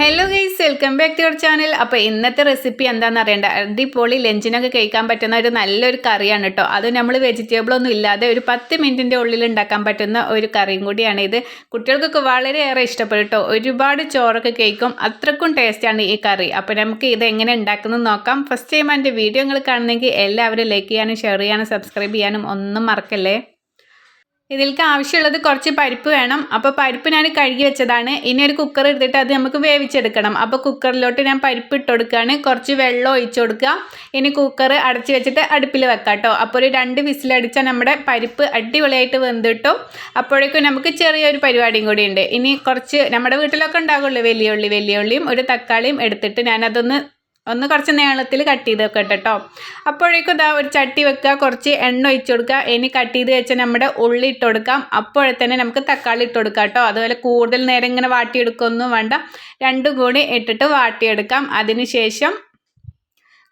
Friends welcome back to your channel അപ്പോൾ ഇന്നത്തെ recipe എന്താണെന്ന് അറിയണ്ട. അടിപൊളി ലഞ്ചിനൊക്കെ കഴിക്കാൻ പറ്റുന്ന ഒരു നല്ലൊരു കറിയാണ് കേട്ടോ അത് നമ്മൾ വെജിറ്റബിൾ ഒന്നും ഇല്ലാതെ ഒരു പത്ത് മിനിറ്റിന്റെ ഉള്ളിൽ ഉണ്ടാക്കാൻ പറ്റുന്ന ഒരു കറിയും കൂടിയാണ് ഇത്. കുട്ടികൾക്കൊക്കെ വളരെയേറെ ഇഷ്ടപ്പെടും ഒരുപാട് ചോറൊക്കെ കഴിക്കും. അത്രക്കും ടേസ്റ്റാണ് ഈ കറി. അപ്പോൾ നമുക്ക് ഇത് എങ്ങനെ ഉണ്ടാക്കുന്നത് നോക്കാം. ഫസ്റ്റ് ടൈം എന്റെ വീഡിയോ നിങ്ങൾ കാണുന്നെങ്കിൽ എല്ലാവരും ലൈക്ക് ചെയ്യാനും ഷെയർ ചെയ്യാനും സബ്സ്ക്രൈബ് ചെയ്യാനും ഒന്നും മറക്കല്ലേ? ഇതിലേക്ക് ആവശ്യമുള്ളത് കുറച്ച് പരിപ്പ് വേണം. അപ്പോൾ പരിപ്പ് ഞാൻ കഴുകി വെച്ചതാണ്. ഇനി ഒരു കുക്കർ എടുത്തിട്ട് അത് നമുക്ക് വേവിച്ചെടുക്കണം. അപ്പോൾ കുക്കറിലോട്ട് ഞാൻ പരിപ്പ് ഇട്ട് കൊടുക്കുകയാണ് കുറച്ച് വെള്ളം ഒഴിച്ചു കൊടുക്കുക. ഇനി കുക്കർ അടച്ച് വെച്ചിട്ട് അടുപ്പിൽ വെക്കാം കേട്ടോ അപ്പോൾ ഒരു രണ്ട് വിസിലടിച്ചാൽ നമ്മുടെ പരിപ്പ് അടിപൊളിയായിട്ട് വെന്തിട്ടും അപ്പോഴേക്കും നമുക്ക് ചെറിയൊരു പരിപാടിയും കൂടി ഉണ്ട്. ഇനി കുറച്ച് നമ്മുടെ വീട്ടിലൊക്കെ ഉണ്ടാകുള്ളൂ വലിയ ഉള്ളി വലിയ ഉള്ളിയും ഒരു തക്കാളിയും എടുത്തിട്ട് ഞാനതൊന്ന് ഒന്ന് കുറച്ച് നീളത്തിൽ കട്ട് ചെയ്ത് വെക്കട്ടെ കേട്ടോ. അപ്പോഴേക്കും ഇതാ ഒരു ചട്ടി വെക്കുക കുറച്ച് എണ്ണ ഒഴിച്ച് കൊടുക്കുക. ഇനി കട്ട് ചെയ്ത് വെച്ച നമ്മുടെ ഉള്ളി ഇട്ട് കൊടുക്കാം. അപ്പോഴെ തന്നെ നമുക്ക് തക്കാളി ഇട്ട് കൊടുക്കാം കേട്ടോ. അതുപോലെ കൂടുതൽ നേരം ഇങ്ങനെ വാട്ടിയെടുക്കൊന്നും വേണ്ട. രണ്ടും കൂടി ഇട്ടിട്ട് വാട്ടിയെടുക്കാം. അതിനുശേഷം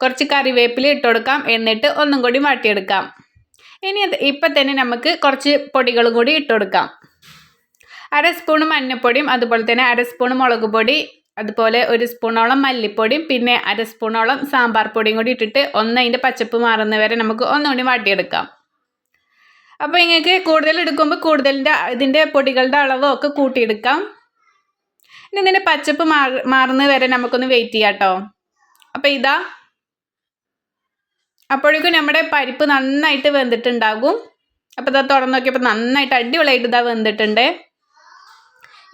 കുറച്ച് കറിവേപ്പില ഇട്ട് കൊടുക്കാം. എന്നിട്ട് ഒന്നും കൂടി വാട്ടിയെടുക്കാം. ഇനി ഇപ്പം തന്നെ നമുക്ക് കുറച്ച് പൊടികളും കൂടി ഇട്ട് കൊടുക്കാം. അര സ്പൂൺ മഞ്ഞൾപ്പൊടിയും അതുപോലെ തന്നെ അര സ്പൂൺ മുളക് പൊടി അതുപോലെ ഒരു സ്പൂണോളം മല്ലിപ്പൊടിയും പിന്നെ അര സ്പൂണോളം സാമ്പാർ പൊടിയും കൂടി ഇട്ടിട്ട് ഒന്ന് അതിന്റെ പച്ചപ്പ് മാറുന്ന വരെ നമുക്ക് ഒന്നുകൂടി വാട്ടിയെടുക്കാം. അപ്പോൾ നിങ്ങൾക്ക് കൂടുതൽ എടുക്കുമ്പോൾ കൂടുതലിന്റെ ഇതിന്റെ പൊടികളുടെ അളവോ ഒക്കെ കൂട്ടിയെടുക്കാം. ഇനി ഇതിന്റെ പച്ചപ്പ് മാറി മാറുന്ന വരെ നമുക്കൊന്ന് വെയിറ്റ് ചെയ്യാം കേട്ടോ. അപ്പോൾ ഇതാ. അപ്പോഴേക്കും നമ്മുടെ പരിപ്പ് നന്നായിട്ട് വെന്തിട്ടുണ്ടാകും. അപ്പോൾ ഇതാ തുറന്ന് നോക്കിയപ്പോൾ നന്നായിട്ട് അടിപൊളിയായിട്ട് ഇതാ വെന്തിട്ടുണ്ട്.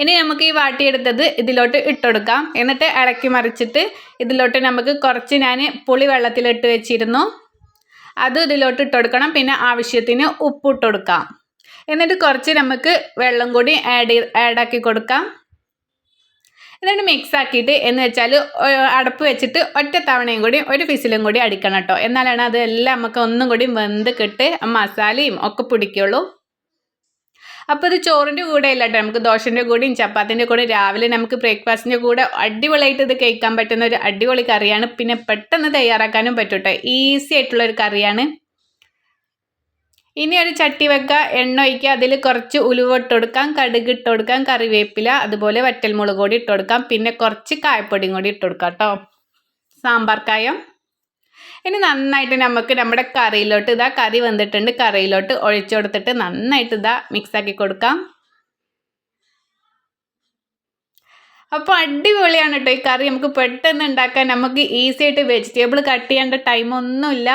ഇനി നമുക്ക് ഈ വാട്ടിയെടുത്തത് ഇതിലോട്ട് ഇട്ടുകൊടുക്കാം എന്നിട്ട് ഇളക്കി മറിച്ചിട്ട് ഇതിലോട്ട് നമുക്ക് കുറച്ച് ഞാൻ പുളി വെള്ളത്തിലിട്ട് വെച്ചിരുന്നു. അത് ഇതിലോട്ട് ഇട്ടെടുക്കണം. പിന്നെ ആവശ്യത്തിന് ഉപ്പ് ഇട്ട് കൊടുക്കാം എന്നിട്ട് കുറച്ച് നമുക്ക് വെള്ളം കൂടി ആഡ് ആഡാക്കി കൊടുക്കാം. എന്നിട്ട് മിക്സ് ആക്കിയിട്ട് എന്ന് വെച്ചാൽ അടപ്പ് വെച്ചിട്ട് ഒറ്റ തവണയും കൂടി ഒരു ഫിസിലും കൂടി അടിക്കണം കേട്ടോ. എന്നാലാണ് അതെല്ലാം നമുക്ക് ഒന്നും കൂടി വെന്ത് കിട്ട് മസാലയും ഒക്കെ പിടിക്കുള്ളൂ. അപ്പോൾ ഇത് ചോറിന്റെ കൂടെ അല്ല കേട്ടോ നമുക്ക് ദോശന്റെ കൂടെയും ചപ്പാത്തിന്റെ കൂടെ രാവിലെ നമുക്ക് ബ്രേക്ക്ഫാസ്റ്റിന്റെ കൂടെ അടിപൊളിയായിട്ട് ഇത് കഴിക്കാൻ പറ്റുന്ന ഒരു അടിപൊളി കറിയാണ്. പിന്നെ പെട്ടെന്ന് തയ്യാറാക്കാനും പറ്റും ഈസി ആയിട്ടുള്ള ഒരു കറിയാണ്. ഇനി ഒരു ചട്ടി വെക്കുക എണ്ണ ഒഴിക്കുക അതിൽ കുറച്ച് ഉലുവ ഇട്ട് കൊടുക്കാം കടുക് ഇട്ട് കൊടുക്കാം കറിവേപ്പില അതുപോലെ വറ്റൽമുളക് കൂടി ഇട്ട് കൊടുക്കാം പിന്നെ കുറച്ച് കായപ്പൊടിയും കൂടി ഇട്ട് കൊടുക്കാം കേട്ടോ സാമ്പാർ കായം. ഇനി നന്നായിട്ട് നമുക്ക് നമ്മുടെ കറിയിലോട്ട് ഇതാ കറി വന്നിട്ടുണ്ട്. കറിയിലോട്ട് ഒഴിച്ചു കൊടുത്തിട്ട് നന്നായിട്ട് ഇതാ മിക്സാക്കി കൊടുക്കാം. അപ്പോൾ അടിപൊളിയാണ് കേട്ടോ ഈ കറി. നമുക്ക് പെട്ടെന്ന് ഉണ്ടാക്കാൻ നമുക്ക് ഈസി ആയിട്ട് വെജിറ്റബിൾ കട്ട് ചെയ്യേണ്ട ടൈമൊന്നുമില്ല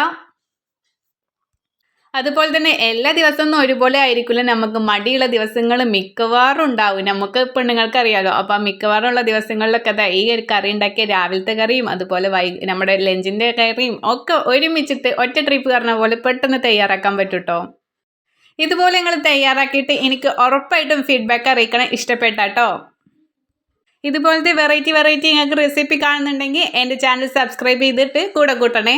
അതുപോലെ തന്നെ എല്ലാ ദിവസവും ഒരുപോലെ ആയിരിക്കില്ല. നമുക്ക് മടിയുള്ള ദിവസങ്ങൾ മിക്കവാറും ഉണ്ടാവും. നമുക്ക് പെണ്ണുങ്ങൾക്ക് അറിയാലോ അപ്പോൾ ആ മിക്കവാറും ദിവസങ്ങളിലൊക്കെ അതാ ഈ ഒരു കറി ഉണ്ടാക്കിയ രാവിലത്തെ കറിയും അതുപോലെ വൈ നമ്മുടെ ലഞ്ചിന്റെ കറിയും ഒക്കെ ഒരുമിച്ചിട്ട് ഒറ്റ ട്രിപ്പ് പറഞ്ഞ പോലെ പെട്ടെന്ന് തയ്യാറാക്കാൻ പറ്റൂട്ടോ? ഇതുപോലെ നിങ്ങൾ തയ്യാറാക്കിയിട്ട് എനിക്ക് ഉറപ്പായിട്ടും ഫീഡ്ബാക്ക് അറിയിക്കണം. ഇഷ്ടപ്പെട്ടാട്ടോ? ഇതുപോലത്തെ വെറൈറ്റി വെറൈറ്റി നിങ്ങൾക്ക് റെസിപ്പി കാണുന്നുണ്ടെങ്കിൽ എന്റെ ചാനൽ സബ്സ്ക്രൈബ് ചെയ്തിട്ട് കൂടെ കൂട്ടണേ.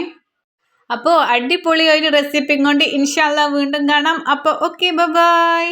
അപ്പോൾ അടിപൊളി ഒരു റെസിപ്പിയും കൊണ്ട് ഇൻഷാല്ല വീണ്ടും കാണാം. അപ്പോൾ ഓക്കെ ബൈ